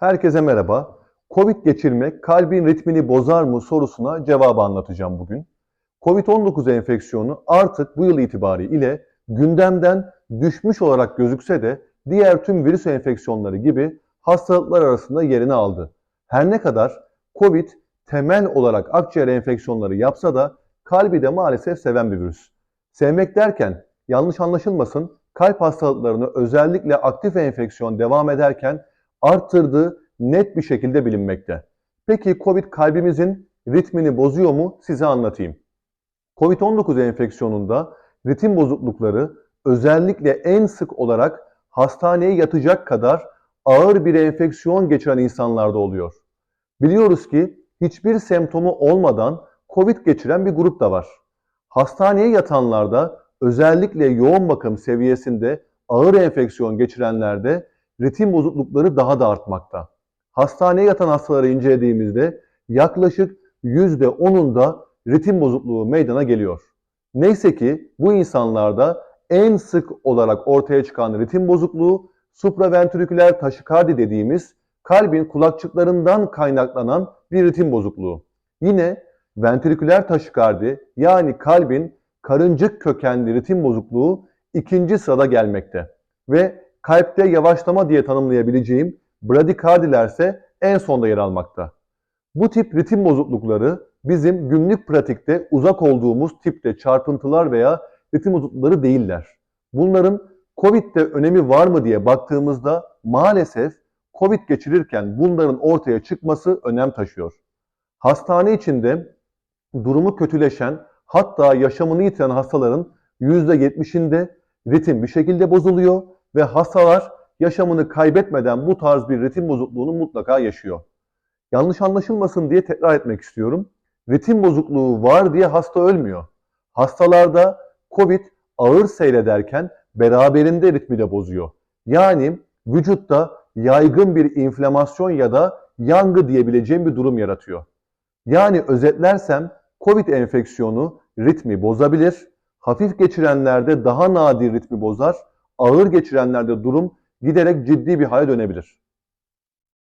Herkese merhaba. Covid geçirmek kalbin ritmini bozar mı sorusuna cevabı anlatacağım bugün. Covid-19 enfeksiyonu artık bu yıl itibariyle gündemden düşmüş olarak gözükse de diğer tüm virüs enfeksiyonları gibi hastalıklar arasında yerini aldı. Her ne kadar Covid temel olarak akciğer enfeksiyonları yapsa da kalbi de maalesef seven bir virüs. Sevmek derken yanlış anlaşılmasın kalp hastalıklarını özellikle aktif enfeksiyon devam ederken arttırdığı net bir şekilde bilinmekte. Peki Covid kalbimizin ritmini bozuyor mu? Size anlatayım. Covid-19 enfeksiyonunda ritim bozuklukları özellikle en sık olarak hastaneye yatacak kadar ağır bir enfeksiyon geçiren insanlarda oluyor. Biliyoruz ki hiçbir semptomu olmadan Covid geçiren bir grup da var. Hastaneye yatanlarda özellikle yoğun bakım seviyesinde ağır enfeksiyon geçirenlerde ritim bozuklukları daha da artmakta. Hastaneye yatan hastaları incelediğimizde yaklaşık %10'unda ritim bozukluğu meydana geliyor. Neyse ki bu insanlarda en sık olarak ortaya çıkan ritim bozukluğu supraventriküler taşikardi dediğimiz kalbin kulakçıklarından kaynaklanan bir ritim bozukluğu. Yine ventriküler taşikardi yani kalbin karıncık kökenli ritim bozukluğu ikinci sırada gelmekte. Ve kalpte yavaşlama diye tanımlayabileceğim bradikardilerse en sonda yer almakta. Bu tip ritim bozuklukları bizim günlük pratikte uzak olduğumuz tipte çarpıntılar veya ritim bozuklukları değiller. Bunların Covid'de önemi var mı diye baktığımızda maalesef Covid geçirirken bunların ortaya çıkması önem taşıyor. Hastane içinde durumu kötüleşen hatta yaşamını yitiren hastaların %70'inde ritim bir şekilde bozuluyor ve hastalar yaşamını kaybetmeden bu tarz bir ritim bozukluğunu mutlaka yaşıyor. Yanlış anlaşılmasın diye tekrar etmek istiyorum. Ritim bozukluğu var diye hasta ölmüyor. Hastalarda COVID ağır seyrederken beraberinde ritmi de bozuyor. Yani vücutta yaygın bir inflamasyon ya da yangı diyebileceğim bir durum yaratıyor. Yani özetlersem COVID enfeksiyonu ritmi bozabilir, hafif geçirenlerde daha nadir ritmi bozar, ağır geçirenlerde durum giderek ciddi bir hale dönebilir.